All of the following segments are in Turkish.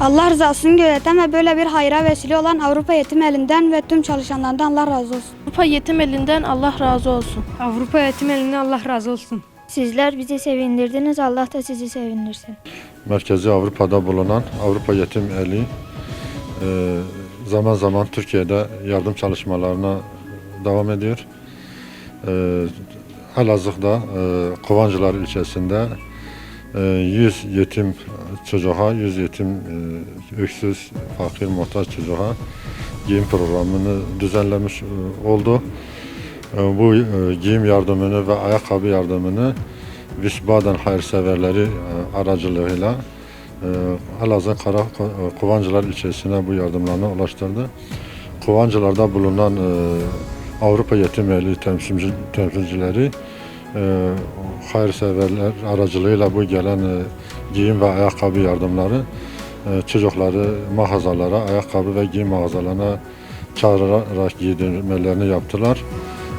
Allah rızasını gözeten ve böyle bir hayra vesile olan Avrupa Yetim Elinden ve tüm çalışanlardan Allah razı olsun. Avrupa Yetim Elinden Allah razı olsun. Avrupa Yetim Elinden Allah razı olsun. Sizler bizi sevindirdiniz. Allah da sizi sevindirsin. Merkezi Avrupa'da bulunan Avrupa Yetim Eli e, zaman zaman Türkiye'de yardım çalışmalarına devam ediyor. E, Elazığ'da e, Kovancılar ilçesinde 100 yetim çocuğa, 100 yetim e, öksüz, fakir, muhtaç çocuğa giyim programını düzenlemiş e, oldu. E, Bu giyim yardımını ve ayakkabı yardımını Wiesbaden hayırseverleri aracılığıyla Elazığ Kara Kovancılar ilçesine bu yardımlarını ulaştırdı. Kovancılar'da bulunan Avrupa Yetim temsilci, temsilcileri e, hayırseverler aracılığıyla bu gelen giyim ve ayakkabı yardımları e, çocukları mağazalara, ayakkabı ve giyim mağazalarına çağırarak giydirmelerini yaptılar.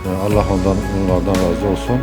E, Allah ondan onlardan razı olsun.